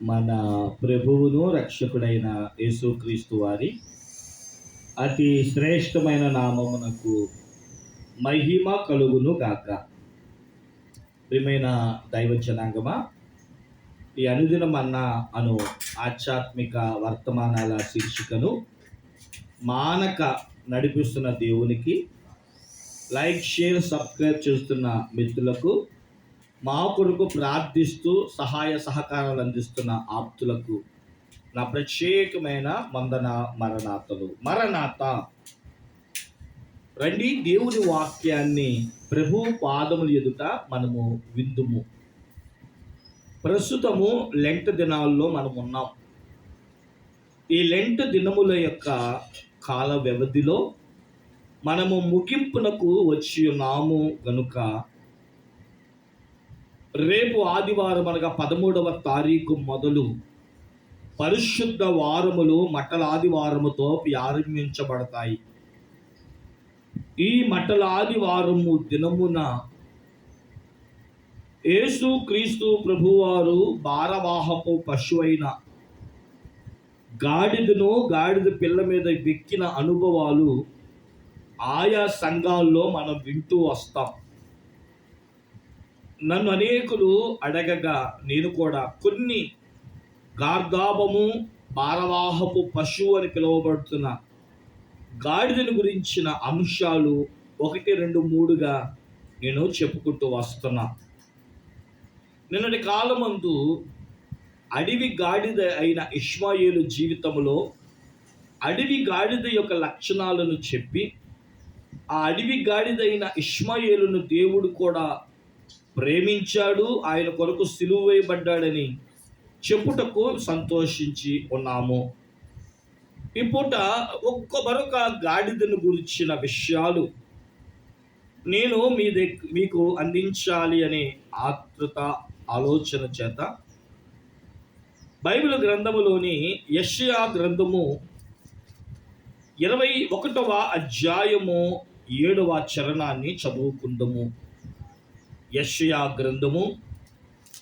మన ప్రభువును రక్షకుడైన యేసుక్రీస్తు వారి అతి శ్రేష్టమైన నామమునకు మహిమ కలుగును గాక. ప్రియమైన దైవజనాంగమా ఈ అనుదినం అన్న అను ఆధ్యాత్మిక వర్తమానాల శీర్షికను మానక నడిపిస్తున్న దేవునికి లైక్ షేర్ సబ్స్క్రైబ్ చేస్తున్న మిత్రులకు మా కొరకు ప్రార్థిస్తూ సహాయ సహకారాలు అందిస్తున్న ఆప్తులకు నా ప్రత్యేకమైన వందన మరణాతలు. మరణాత రండి దేవుని వాక్యాన్ని ప్రభు పాదములు ఎదుట మనము విందుము. ప్రస్తుతము లెంట్ దినాల్లో మనం ఉన్నాం. ఈ లెంట్ దినముల యొక్క కాల వ్యవధిలో మనము ముగింపునకు వచ్చి ఉన్నాము గనుక రేపు ఆదివారం అనగా పదమూడవ తారీఖు మొదలు పరిశుద్ధ వారములు మట్టల ఆదివారముతో ప్రారంభించబడతాయి. ఈ మట్టల ఆదివారము దినమున యేసు క్రీస్తు ప్రభువారు భారవాహపు పశువైన గాడిదను గాడిద పిల్ల మీద వెక్కిన అనుభవాలు ఆయా సంఘాల్లో మనం వింటూ వస్తాం. నన్ను అనేకులు అడగగా నేను కూడా కొన్ని గార్ధాపము భారవాహపు పశువు అని పిలువబడుతున్న గాడిదని గురించిన అంశాలు ఒకటి రెండు మూడుగా నేను చెప్పుకుంటూ వస్తున్నా. నిన్నటి కాలమందు అడవి గాడిద అయిన ఇష్మాయేలు జీవితంలో అడవి గాడిద యొక్క లక్షణాలను చెప్పి ఆ అడవి గాడిదైన ఇష్మాయేలును దేవుడు కూడా ప్రేమించాడు ఆయన కొరకు సిలువ వేయబడ్డాడని చెప్పుటకు సంతోషించి ఉన్నాము. ఈ పూట ఒక్క మరొక గాడిదను గురించిన విషయాలు నేను మీ మీకు అందించాలి అనే ఆతృత ఆలోచన చేత బైబిల్ గ్రంథములోని యషయా గ్రంథము ఇరవై ఒకటవ అధ్యాయము ఏడవ చరణాన్ని చదువుకుందాము. యషయా గ్రంథము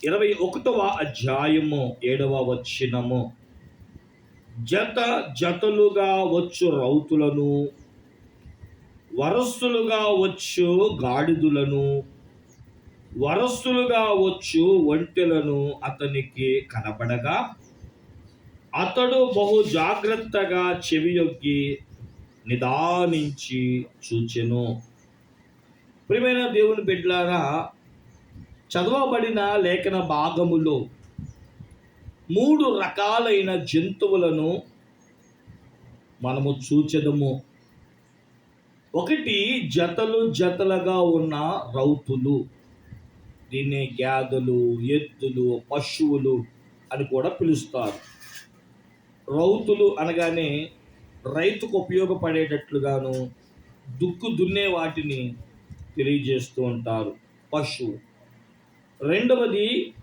ఇరవై ఒకటవ అధ్యాయము ఏడవ వచ్చినము జత జతలుగా వచ్చు రౌతులను వరస్సులుగా వచ్చు గాడిదులను వరస్సులుగా వచ్చు ఒంటెలను అతనికి కనబడగా అతడు బహు జాగ్రత్తగా చెవియొగ్గి నిదానించి చూచెను. ప్రియమైన దేవుని బిడ్డలారా చదవబడిన లేఖన భాగములో మూడు రకాలైన జంతువులను మనము చూచదము. ఒకటి జతలు జతలుగా ఉన్న రౌతులు దీన్ని గ్యాదలు ఎద్దులు పశువులు అని కూడా పిలుస్తారు. రౌతులు అనగానే రైతుకు ఉపయోగపడేటట్లుగాను దుక్కు దున్నే వాటిని తెలియజేస్తూ ఉంటారు. పశువు. రెండవది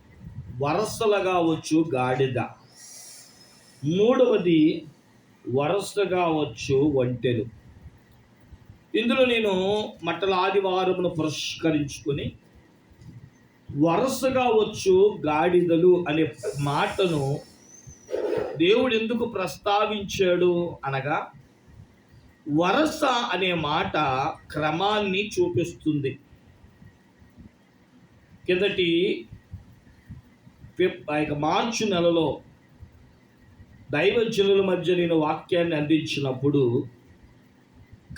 వరసలుగా వచ్చు గాడిద. మూడవది వరసగా వచ్చు ఒంటెలు. ఇందులో నేను మట్టల ఆదివారమును పురస్కరించుకొని వరుసగా వచ్చు గాడిదలు అనే మాటను దేవుడు ఎందుకు ప్రస్తావించాడు అనగా వరస అనే మాట క్రమాన్ని చూపిస్తుంది. కిందటి ఆ యొక్క మార్చి నెలలో దైవజనుల మధ్య నేను వాక్యాన్ని అందించినప్పుడు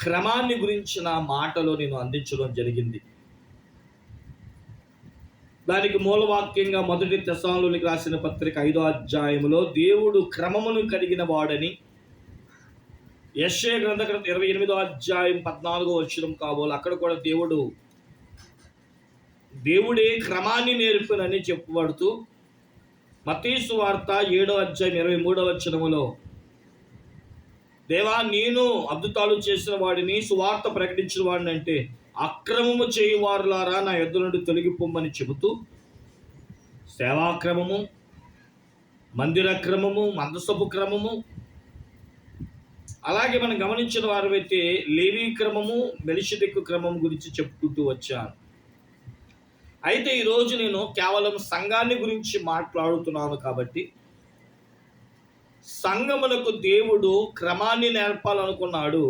క్రమాన్ని గురించిన మాటలో నేను అందించడం జరిగింది. దానికి మూలవాక్యంగా మొదటి తెసాలోనికి రాసిన పత్రిక ఐదో అధ్యాయంలో దేవుడు క్రమమును కలిగిన వాడని యశ్వ గ్రంథ ఇరవై ఎనిమిదో అధ్యాయం పద్నాలుగో వచ్చినం కాబోలు. అక్కడ కూడా దేవుడు దేవుడే క్రమాన్ని నేర్పునని చెప్పబడుతూ మతీసు వార్త ఏడో అధ్యాయం ఇరవై మూడో వచ్చినములో దేవా నేను అద్భుతాలు చేసిన వాడిని సువార్త ప్రకటించిన వాడిని అంటే అక్రమము చేయువారులారా నా ఎద్దు నుండి తొలగిపోమ్మని చెబుతూ సేవాక్రమము మందిర క్రమము మందసపు క్రమము అలాగే మనం గమనించిన వారైతే లేవీ క్రమము మెలిషిదెక్కు క్రమం గురించి చెప్పుకుంటూ వచ్చాను. అయితే ఈరోజు నేను కేవలం సంఘాన్ని గురించి మాట్లాడుతున్నాను కాబట్టి సంఘములకు దేవుడు క్రమాన్ని నేర్పాలనుకున్నాడు.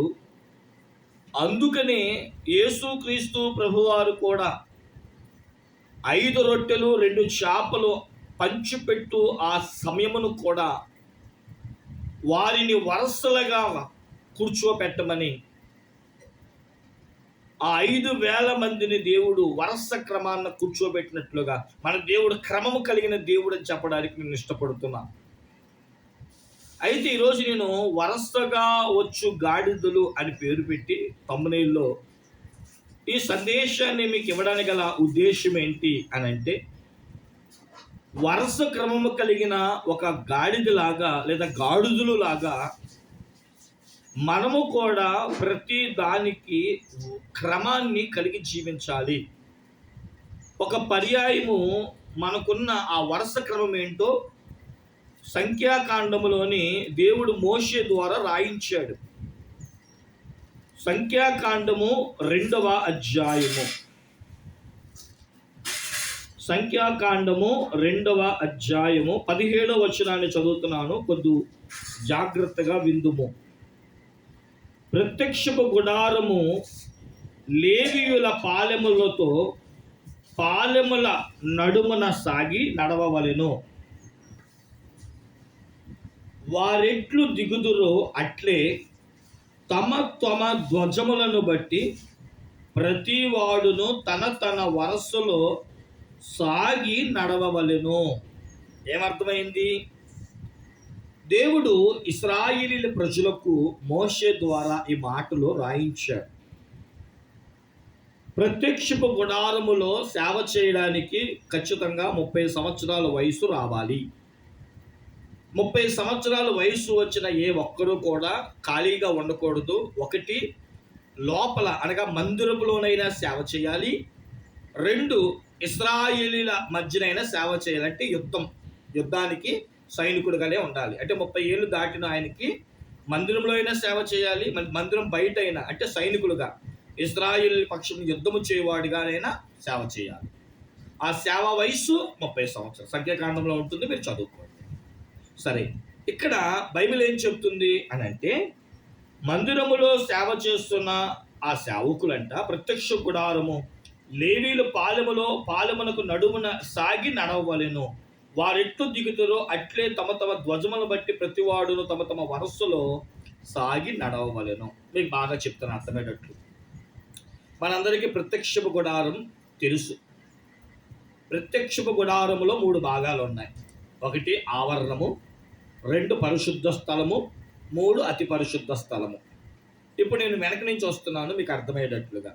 అందుకనే యేసుక్రీస్తు ప్రభువారు కూడా ఐదు రొట్టెలు రెండు చేపలు పంచిపెట్టు ఆ సమయమును కూడా వారిని వరసలుగా కూర్చోపెట్టమని. ఆ ఐదు వేల మందిని దేవుడు వరస క్రమాన్న కూర్చోబెట్టినట్లుగా మన దేవుడు క్రమము కలిగిన దేవుడు అని చెప్పడానికి నేను ఇష్టపడుతున్నా. అయితే ఈరోజు నేను వరసగా వచ్చు గాడిదలు అని పేరు పెట్టి తమ్మునీల్లో ఈ సందేశాన్ని మీకు ఇవ్వడానికి గల ఉద్దేశం ఏంటి అని అంటే వరుస క్రమము కలిగిన ఒక గాడిదలాగా లేదా గాడుదులు లాగా మనము కూడా ప్రతి దానికి క్రమాన్ని కలిగి జీవించాలి. ఒక పర్యాయము మనకున్న ఆ వరుస క్రమం ఏంటో సంఖ్యాకాండములోని దేవుడు మోషే ద్వారా రాయించాడు. సంఖ్యాకాండము రెండవ అధ్యాయము. సంఖ్యాకాండము రెండవ అధ్యాయము పదిహేడవ వచనాన్ని చదువుతున్నాను. కొద్ది జాగ్రత్తగా విందుము. ప్రత్యక్షపు గుడారము లేవియుల పాలెములతో పాలెముల నడుమున సాగి నడవవలెను. వారెట్లు దిగుదురో అట్లే తమ తమ ధ్వజములను బట్టి ప్రతివాడును తన తన వరసలో సాగి నడవవలెను. ఏమర్థమైంది? దేవుడు ఇస్రాయిలీల ప్రజలకు మోషే ద్వారా ఈ మాటలు రాయించాడు. ప్రత్యక్షపు గుడారములో సేవ చేయడానికి ఖచ్చితంగా ముప్పై సంవత్సరాల వయసు రావాలి. ముప్పై సంవత్సరాల వయసు వచ్చిన ఏ ఒక్కరూ కూడా ఖాళీగా ఉండకూడదు. ఒకటి లోపల అనగా మందిరంలోనైనా సేవ చేయాలి. రెండు ఇస్రాయేలీల మధ్యనైనా సేవ చేయాలంటే యుద్ధం. యుద్ధానికి సైనికుడుగానే ఉండాలి. అంటే ముప్పై ఏళ్ళు దాటిన ఆయనకి మందిరంలో అయినా సేవ చేయాలి మందిరం బయట అయినా అంటే సైనికులుగా ఇస్రాయిల్ పక్షం యుద్ధము చేయవాడిగానైనా సేవ చేయాలి. ఆ సేవ వయసు ముప్పై సంవత్సరాలు. సంఖ్యాకాండంలో ఉంటుంది మీరు చదువుకోండి. సరే ఇక్కడ బైబిల్ ఏం చెప్తుంది అని అంటే మందిరములో సేవ చేస్తున్న ఆ సేవకులంట ప్రత్యక్ష గుడారము లేవీలు పాలెములో పాలెమునకు నడుమున సాగి నడవవలెను. వారెట్లు దిగుతారో అట్లే తమ తమ ధ్వజములను బట్టి ప్రతివాడును తమ తమ వరస్సులో సాగి నడవవలెను. మీకు బాగా చెప్తాను అర్థమయ్యేటట్లు మనందరికీ ప్రత్యక్షపు గుడారం తెలుసు. ప్రత్యక్షపు గుడారములో మూడు భాగాలు ఉన్నాయి ఒకటి ఆవరణము రెండు పరిశుద్ధ స్థలము మూడు అతి పరిశుద్ధ స్థలము. ఇప్పుడు నేను వెనక నుంచి వస్తున్నాను మీకు అర్థమయ్యేటట్లుగా.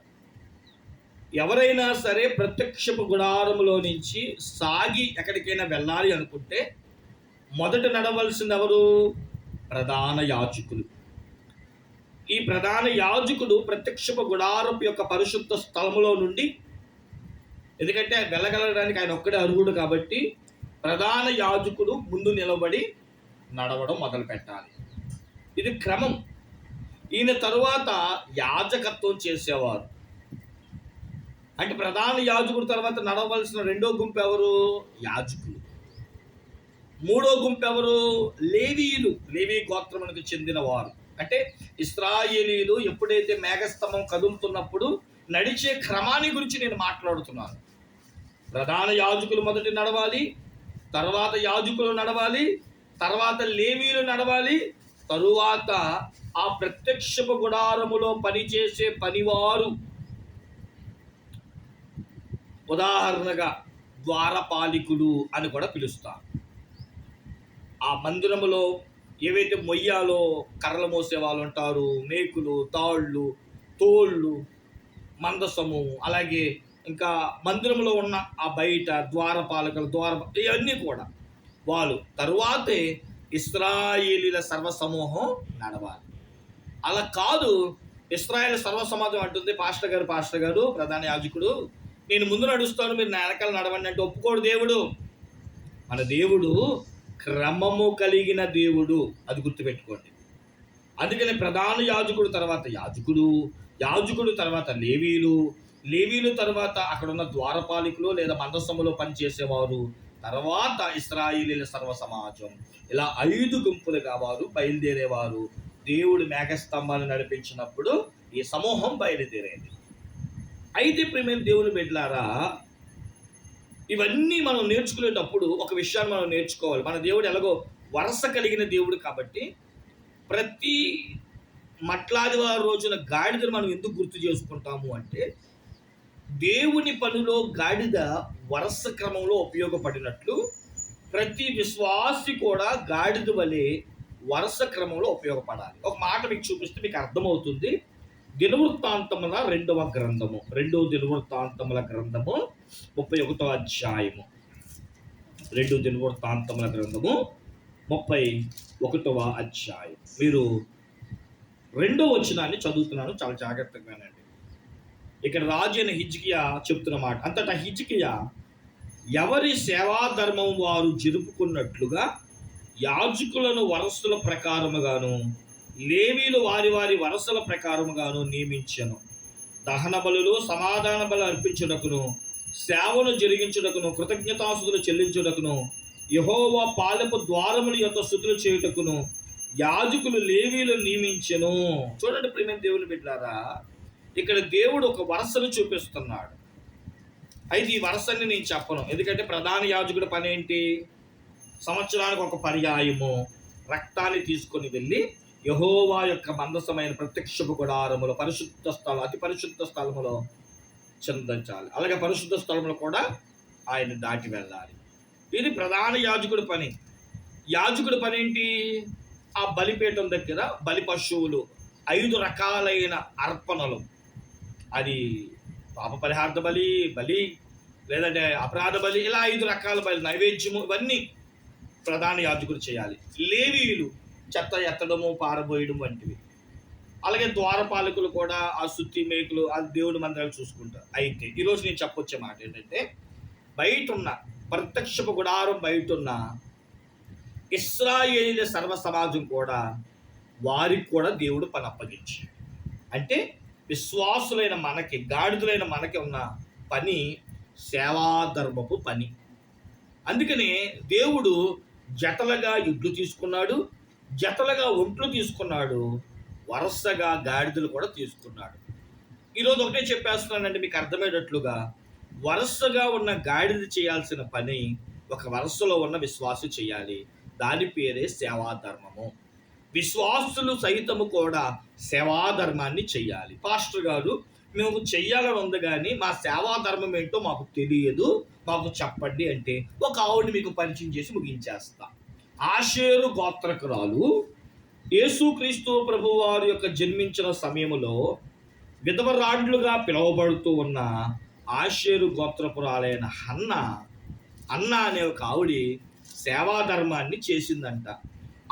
ఎవరైనా సరే ప్రత్యక్షపు గుడారంలో నుంచి సాగి ఎక్కడికైనా వెళ్ళాలి అనుకుంటే మొదట నడవలసింది ఎవరు? ప్రధాన యాజకులు. ఈ ప్రధాన యాజకుడు ప్రత్యక్షపు గుడారపు యొక్క పరిశుద్ధ స్థలములో నుండి ఎందుకంటే వెళ్ళగలడానికి ఆయన ఒక్కడే అర్హుడు కాబట్టి ప్రధాన యాజకుడు ముందు నిలబడి నడవడం మొదలు పెట్టాలి. ఇది క్రమం. ఈయన తరువాత యాజకత్వం చేసేవారు. అంటే ప్రధాన యాజకుడు తర్వాత నడవలసిన రెండో గుంపు ఎవరు? యాజకులు. మూడో గుంపు ఎవరు? లేవీయులు. లేవీ గోత్రమునికి చెందిన వారు అంటే ఇస్రాయేలీలు ఎప్పుడైతే మేఘస్తంభం కదులుతున్నప్పుడు నడిచే క్రమాన్ని గురించి నేను మాట్లాడుతున్నాను. ప్రధాన యాజకులు మొదటి నడవాలి తర్వాత యాజకులు నడవాలి తర్వాత లేవీలు నడవాలి తరువాత ఆ ప్రత్యక్షపు గుడారములో పనిచేసే పనివారు ఉదాహరణగా ద్వారపాలికులు అని కూడా పిలుస్తారు. ఆ మందిరములో ఏవైతే మొయ్యాలో కర్రలు మోసే వాళ్ళు ఉంటారు మేకులు తాళ్ళు తోళ్ళు మందసము అలాగే ఇంకా మందిరంలో ఉన్న ఆ బయట ద్వారపాలకులు ద్వార ఇవన్నీ కూడా వాళ్ళు తరువాతే ఇస్రాయేలీల సర్వసమూహం నడవాలి. అలా కాదు ఇస్రాయేల్ సర్వసమాజం అంటుంది పాస్టర్ గారు పాస్టర్ గారు ప్రధాన యాజకుడు నేను ముందు నడుస్తాను మీరు నా వెనకాల నడవండి అంటే ఒప్పుకోడు దేవుడు. మన దేవుడు క్రమము కలిగిన దేవుడు అది గుర్తుపెట్టుకోండి. అందుకని ప్రధాన యాజకుడు తర్వాత యాజకుడు యాజకుడు తర్వాత లేవీలు లేవీలు తర్వాత అక్కడ ఉన్న ద్వారపాలికులు లేదా మందస్సములో పనిచేసేవారు. తర్వాత ఇస్రాయిలీల సర్వ సమాజం. ఇలా ఐదు గుంపులుగా వారు బయలుదేరేవారు. దేవుడు మేఘస్తంభాన్ని నడిపించినప్పుడు ఈ సమూహం బయలుదేరేది. అయితే ప్రేమైన దేవుని బిడ్డలారా ఇవన్నీ మనం నేర్చుకునేటప్పుడు ఒక విషయాన్ని మనం నేర్చుకోవాలి. మన దేవుడు ఎలాగో వరస కలిగిన దేవుడు కాబట్టి ప్రతి మట్లాదివారం రోజున గాడిదను మనం ఎందుకు గుర్తు చేసుకుంటాము అంటే దేవుని పనిలో గాడిద వరస క్రమంలో ఉపయోగపడినట్లు ప్రతి విశ్వాసి కూడా గాడిద వలె వరుస క్రమంలో ఉపయోగపడాలి. ఒక మాట మీకు చూపిస్తే మీకు అర్థమవుతుంది. దినవృత్తాంతముల రెండవ గ్రంథము. రెండవ దినవృత్తాంతముల గ్రంథము ముప్పై ఒకటో అధ్యాయము. రెండు దినవృత్తాంతముల గ్రంథము ముప్పై ఒకటవ అధ్యాయం మీరు రెండో వచనాన్ని చదువుతున్నాను. చాలా జాగ్రత్తగానండి ఇక్కడ రాజైన హిజ్కియా చెప్తున్న మాట. అంతటా హిజ్కియా ఎవరి సేవా ధర్మం వారు జరుపుకున్నట్లుగా యాజకులను వరసల ప్రకారముగాను లేవీలు వారి వారి వరసల ప్రకారముగాను నియమించను. దహన బలులు సమాధాన బలు అర్పించుటకును సేవను జరిగించుటకును కృతజ్ఞతాసులు చెల్లించుటకును యహోవా పాలపు ద్వారముల యొక్క శుద్ధులు చేయుటకును యాజకులు లేవీలు నియమించెను. చూడండి ప్రేమ దేవుని బిడ్డారా ఇక్కడ దేవుడు ఒక వరసను చూపిస్తున్నాడు. అయితే ఈ వరసని నేను చెప్పను. ఎందుకంటే ప్రధాన యాజకుడి పని ఏంటి సంవత్సరానికి ఒక పర్యాయము రక్తాన్ని తీసుకొని వెళ్ళి యహోవా యొక్క మందసమైన ప్రత్యక్షపు గుడారములో పరిశుద్ధ స్థలం అతి పరిశుద్ధ స్థలములో చెందించాలి. అలాగే పరిశుద్ధ స్థలంలో కూడా ఆయన దాటి వెళ్ళాలి. ఇది ప్రధాన యాజకుడి పని. యాజకుడి పని ఏంటి? ఆ బలిపీఠం దగ్గర బలి పశువులు ఐదు రకాలైన అర్పణలు. అది పాప పరిహార్థ బలి బలి లేదంటే అపరాధ బలి ఇలా ఐదు రకాల బలి నైవేద్యము ఇవన్నీ ప్రధాన యాజకుడు చేయాలి. లేవీలు చెత్త ఎత్తడము పారబోయడం వంటివి. అలాగే ద్వారపాలకులు కూడా ఆ శుద్ధి మేకులు ఆ దేవుడి మందిరాలు చూసుకుంటారు. అయితే ఈరోజు నేను చెప్పొచ్చే మాట ఏంటంటే బయట ఉన్న ప్రత్యక్షపు గుడారం బయట ఉన్న ఇస్రాయేలీల సర్వ సమాజం కూడా వారికి కూడా దేవుడు పని అప్పగించాడు అంటే విశ్వాసులైన మనకి గాడిదలైన మనకి ఉన్న పని సేవాధర్మపు పని. అందుకనే దేవుడు జతలుగా ఇడ్లు తీసుకున్నాడు జతలుగా ఒంట్లు తీసుకున్నాడు వరుసగా గాడిదలు కూడా తీసుకున్నాడు. ఈరోజు ఒకటే చెప్పేస్తున్నానండి మీకు అర్థమయ్యేటట్లుగా వరుసగా ఉన్న గాడిద చేయాల్సిన పని ఒక వరుసలో ఉన్న విశ్వాసు చేయాలి. దాని పేరే సేవాధర్మము. విశ్వాసులు సైతము కూడా సేవాధర్మాన్ని చెయ్యాలి పాస్టర్ గారు మేము చెయ్యాలని ఉంది కానీ మా సేవాధర్మం ఏంటో మాకు తెలియదు. మాకు చెప్పండి అంటే ఒక ఆవిడని మీకు పరిచయం చేసి ముగించేస్తాం. ఆషేరు గోత్రకురాలు యేసుక్రీస్తు ప్రభు వారి యొక్క జన్మించిన సమయంలో విధవరాండ్లుగా పిలువబడుతూ ఉన్న ఆషేరు గోత్రపురాలైన హన్న అన్న అనే ఒక ఆవిడి సేవాధర్మాన్ని చేసిందంట.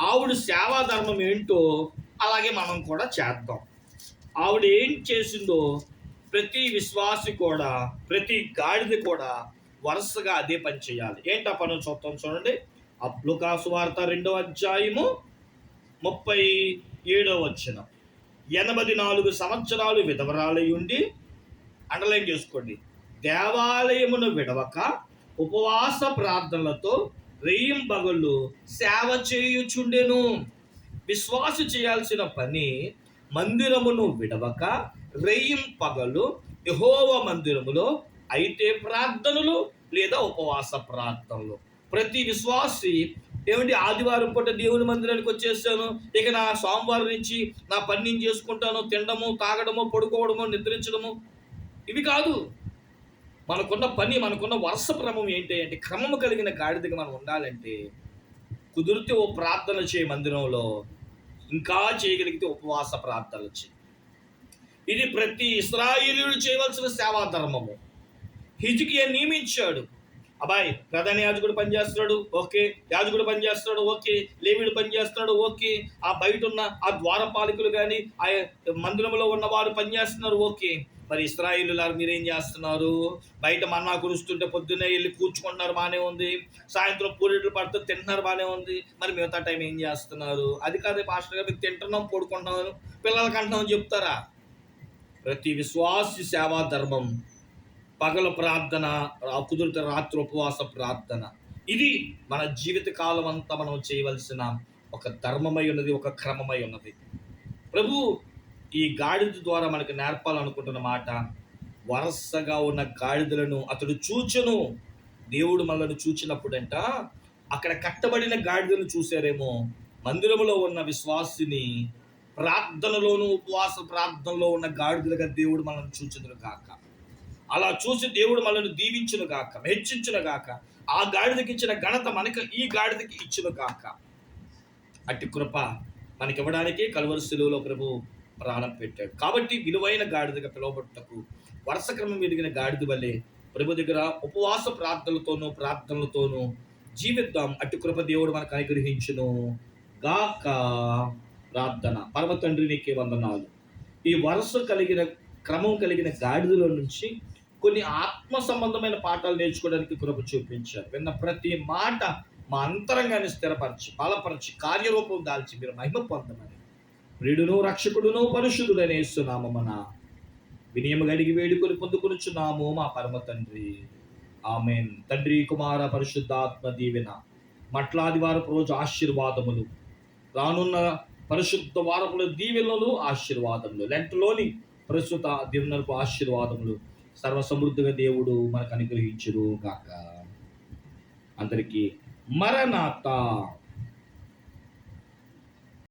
ఆవిడ సేవాధర్మం ఏంటో అలాగే మనం కూడా చేద్దాం. ఆవిడ ఏం చేసిందో ప్రతి విశ్వాసి కూడా ప్రతి గాడిద కూడా వరుసగా అదే పని చేయాలి. ఏంటా పని చూద్దాం చూడండి. అప్లుకాసు వార్త రెండవ అధ్యాయము ముప్పై ఏడవ వచ్చిన ఎనభై నాలుగు సంవత్సరాలు విధవరాలై ఉండి అండర్లైన్ చేసుకోండి. దేవాలయమును విడవక ఉపవాస ప్రార్థనలతో రెయ్యం బగళ్ళు సేవ చేయుచుండెను. విశ్వాస చేయాల్సిన పని మందిరమును విడవక రెయ్యం పగలు యహోవ మందిరములో అయితే ప్రార్థనలు లేదా ఉపవాస ప్రార్థనలు. ప్రతి విశ్వాసి ఏమిటి ఆదివారం పూట దేవుని మందిరానికి వచ్చేసాను ఇక నా సోమవారం నుంచి నా పని నేను చేసుకుంటాను. తినడము తాగడము పడుకోవడము నిద్రించడము. ఇవి కాదు. మనకున్న పని మనకున్న వరుస క్రమం ఏంటి అంటే క్రమము కలిగిన గాడిదగా మనం ఉండాలంటే కుదిరితే ఓ ప్రార్థన చేయ మందిరంలో. ఇంకా చేయగలిగితే ఉపవాస ప్రార్థనలు చేయి. ఇది ప్రతి ఇస్రాయిలు చేయవలసిన సేవా ధర్మము హిజ్కియా నియమించాడు. అబ్బాయి ప్రధాన యాజకుడు పనిచేస్తున్నాడు ఓకే. యాజకుడు పనిచేస్తున్నాడు ఓకే. లేవిడు పనిచేస్తున్నాడు ఓకే. ఆ బయట ఉన్న ఆ ద్వారపాలకులు కానీ ఆ మందిరంలో ఉన్న వారు పనిచేస్తున్నారు ఓకే. మరి ఇస్రాయిలులారు మీరేం చేస్తున్నారు? బయట మన్నా కురుస్తుంటే పొద్దున్నే వెళ్ళి కూర్చుకుంటున్నారు బాగానే ఉంది. సాయంత్రం పూరిట్లు పడుతూ తింటున్నారు బాగానే ఉంది. మరి మిగతా టైం ఏం చేస్తున్నారు? అది కాదే పాస్టర్ గారు తింటున్నాం పడుకుంటున్నాం పిల్లలకి అంటున్నాం చెప్తారా? ప్రతి విశ్వాస సేవా ధర్మం. పగల ప్రార్థన కుదిరితే రాత్రి ఉపవాస ప్రార్థన. ఇది మన జీవిత కాలం అంతా మనం చేయవలసిన ఒక ధర్మమై ఉన్నది ఒక క్రమమై ఉన్నది. ప్రభు ఈ గాడిద ద్వారా మనకు నేర్పాలనుకుంటున్న మాట వరసగా ఉన్న గాడిదలను అతడు చూచెను. దేవుడు మనల్ని చూచినప్పుడంట అక్కడ కట్టబడిన గాడిదలను చూశారేమో. మందిరములో ఉన్న విశ్వాసిని ప్రార్థనలోను ఉపవాస ప్రార్థనలో ఉన్న గాడిదలుగా దేవుడు మనల్ని చూచుదురు కాక అలా చూసి దేవుడు మనల్ని దీవించును గాక హెచ్చించును గాక. ఆ గాడిదకి ఇచ్చిన ఘనత మనకు ఈ గాడిదకి ఇచ్చును గాక. అట్టి కృప మనకి ఇవ్వడానికే కలువరి సెలువులో ప్రభు ప్రాణం పెట్టాడు. కాబట్టి విలువైన గాడిదగా పిలువబట్టుటకు వరుస క్రమం ఎదిగిన గాడిద వల్లే ప్రభు దగ్గర ఉపవాస ప్రార్థనలతోనూ ప్రార్థనలతోనూ జీవిద్దాం. అట్టి కృప దేవుడు మనకు అనుగ్రహించును గాక. ప్రార్థన. పరమ తండ్రి నీకే వందనాలు. ఈ వరుస కలిగిన క్రమం కలిగిన గాడిదలో నుంచి కొన్ని ఆత్మ సంబంధమైన పాఠాలు నేర్చుకోవడానికి కృప చూపించారు. విన్న ప్రతి మాట మా అంతరంగాన్ని స్థిరపరిచి బలపరిచి కార్యరూపం దాల్చి మీరు మహిమ పొందమని. ప్రియుడును రక్షకుడును పరిశుద్ధుడనే ఇస్తున్నామన వినియము గడిగి వేడుకొని పొందుకొనుచున్నాము మా పరమ తండ్రి. ఆమె తండ్రి కుమార పరిశుద్ధాత్మ దీవెన మట్లాది వారపు రోజు ఆశీర్వాదములు రానున్న పరిశుద్ధ వారపుల దీవెనలు ఆశీర్వాదములు లెంటలోని ప్రస్తుత దీవెనలకు ఆశీర్వాదములు సర్వసమృద్ధిగా దేవుడు మనకు అనుగ్రహించును గాక అందరికీ మరణాత.